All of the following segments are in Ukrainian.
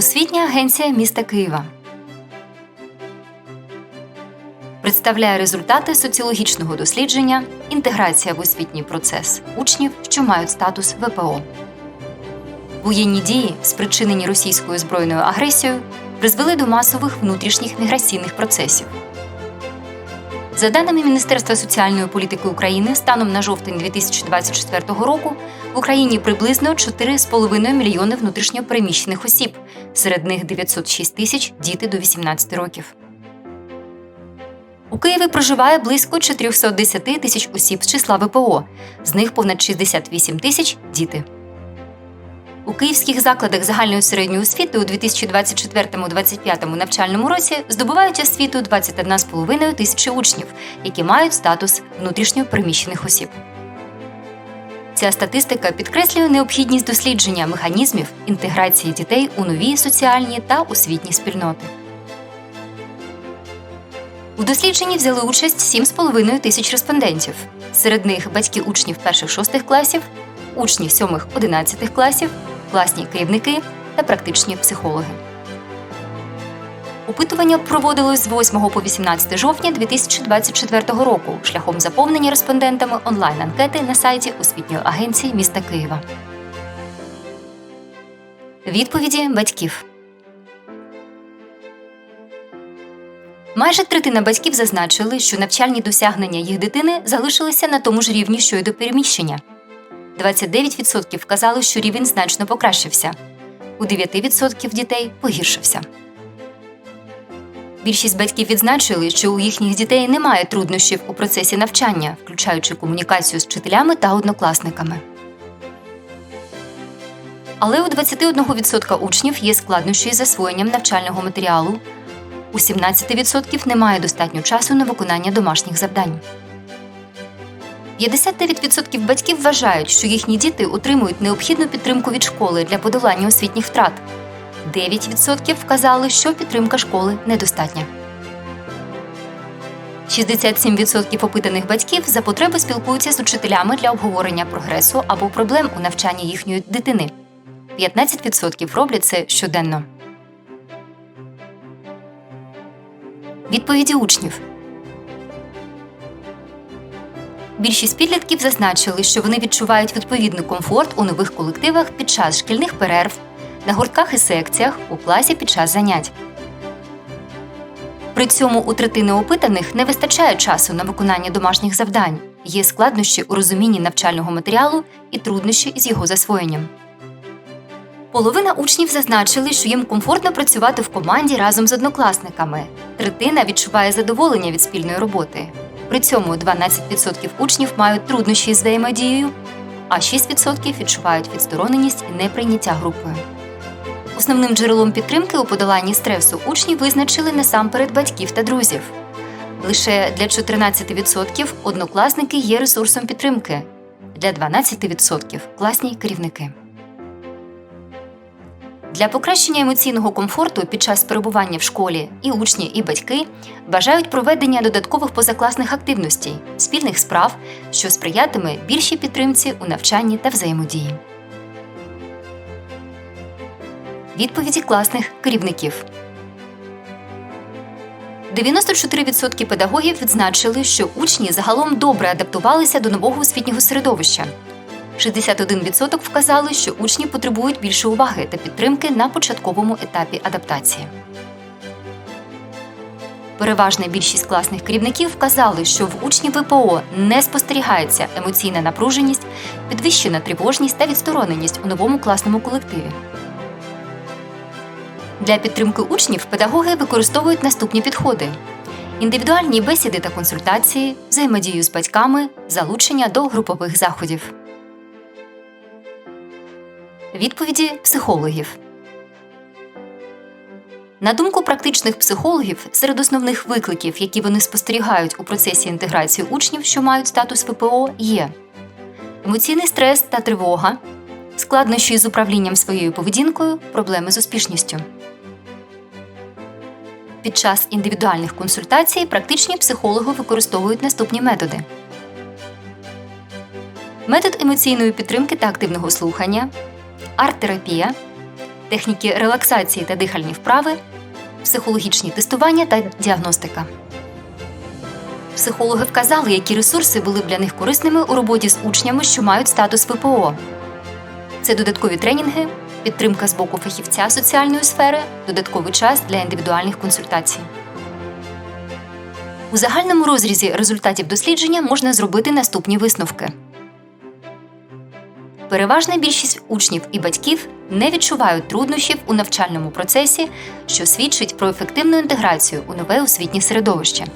Освітня агенція міста Києва представляє результати соціологічного дослідження Інтеграція в освітній процес учнів, що мають статус ВПО. Воєнні дії, спричинені російською збройною агресією, призвели до масових внутрішніх міграційних процесів. За даними Міністерства соціальної політики України, станом на жовтень 2024 року в Україні приблизно 4,5 мільйони внутрішньопереміщених осіб, серед них 906 тисяч діти до 18 років. У Києві проживає близько 410 тисяч осіб з числа ВПО, з них понад 68 тисяч діти. У київських закладах загальної середньої освіти у 2024-2025 навчальному році здобувають освіту 21,5 тисячі учнів, які мають статус внутрішньо переміщених осіб. Ця статистика підкреслює необхідність дослідження механізмів інтеграції дітей у нові соціальні та освітні спільноти. У дослідженні взяли участь 7,5 тисяч респондентів. Серед них батьки учнів перших-шостих класів, учні 7-11 класів, класні керівники та практичні психологи. Опитування проводилось з 8 по 18 жовтня 2024 року шляхом заповнення респондентами онлайн-анкети на сайті освітньої агенції міста Києва. Відповіді батьків. Майже третина батьків зазначили, що навчальні досягнення їх дитини залишилися на тому ж рівні, що й до переміщення. 29% вказали, що рівень значно покращився, у 9% дітей погіршився. Більшість батьків відзначили, що у їхніх дітей немає труднощів у процесі навчання, включаючи комунікацію з вчителями та однокласниками. Але у 21% учнів є складнощі з засвоєнням навчального матеріалу, у 17% немає достатньо часу на виконання домашніх завдань. 59% батьків вважають, що їхні діти отримують необхідну підтримку від школи для подолання освітніх втрат. 9% вказали, що підтримка школи недостатня. 67% опитаних батьків за потреби спілкуються з учителями для обговорення прогресу або проблем у навчанні їхньої дитини. 15% роблять це щоденно. Відповіді учнів. Більшість підлітків зазначили, що вони відчувають відповідний комфорт у нових колективах під час шкільних перерв, на гуртках і секціях, у класі під час занять. При цьому у третини опитаних не вистачає часу на виконання домашніх завдань, є складнощі у розумінні навчального матеріалу і труднощі з його засвоєнням. Половина учнів зазначили, що їм комфортно працювати в команді разом з однокласниками. Третина відчуває задоволення від спільної роботи. При цьому 12% учнів мають труднощі з взаємодією, а 6% відчувають відстороненість і неприйняття групою. Основним джерелом підтримки у подоланні стресу учні визначили насамперед батьків та друзів. Лише для 14% однокласники є ресурсом підтримки, для 12% класні керівники. Для покращення емоційного комфорту під час перебування в школі і учні, і батьки бажають проведення додаткових позакласних активностей, спільних справ, що сприятиме більшій підтримці у навчанні та взаємодії. Відповіді класних керівників 94% педагогів відзначили, що учні загалом добре адаптувалися до нового освітнього середовища. 61% вказали, що учні потребують більше уваги та підтримки на початковому етапі адаптації. Переважна більшість класних керівників вказали, що в учні ВПО не спостерігається емоційна напруженість, підвищена тривожність та відстороненість у новому класному колективі. Для підтримки учнів педагоги використовують наступні підходи: індивідуальні бесіди та консультації, взаємодію з батьками, залучення до групових заходів. Відповіді психологів. На думку практичних психологів, серед основних викликів, які вони спостерігають у процесі інтеграції учнів, що мають статус ВПО, є емоційний стрес та тривога, складнощі з управлінням своєю поведінкою, проблеми з успішністю. Під час індивідуальних консультацій практичні психологи використовують наступні методи: метод емоційної підтримки та активного слухання, арт-терапія, техніки релаксації та дихальні вправи, психологічні тестування та діагностика. Психологи вказали, які ресурси були б для них корисними у роботі з учнями, що мають статус ВПО. Це додаткові тренінги, підтримка з боку фахівця соціальної сфери, додатковий час для індивідуальних консультацій. У загальному розрізі результатів дослідження можна зробити наступні висновки. Переважна більшість учнів і батьків не відчувають труднощів у навчальному процесі, що свідчить про ефективну інтеграцію у нове освітнє середовище.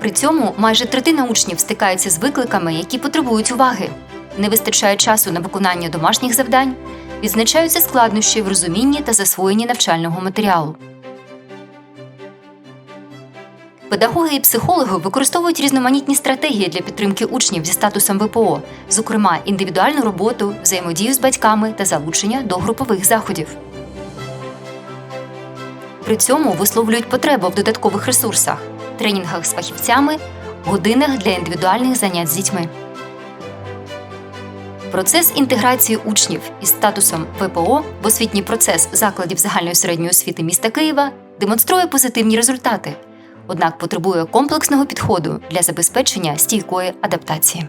При цьому майже третина учнів стикається з викликами, які потребують уваги, не вистачає часу на виконання домашніх завдань, відзначаються складнощі в розумінні та засвоєнні навчального матеріалу. Педагоги і психологи використовують різноманітні стратегії для підтримки учнів зі статусом ВПО, зокрема індивідуальну роботу, взаємодію з батьками та залучення до групових заходів. При цьому висловлюють потребу в додаткових ресурсах, тренінгах з фахівцями, годинах для індивідуальних занять з дітьми. Процес інтеграції учнів із статусом ВПО в освітній процес закладів загальної середньої освіти міста Києва демонструє позитивні результати, однак потребує комплексного підходу для забезпечення стійкої адаптації.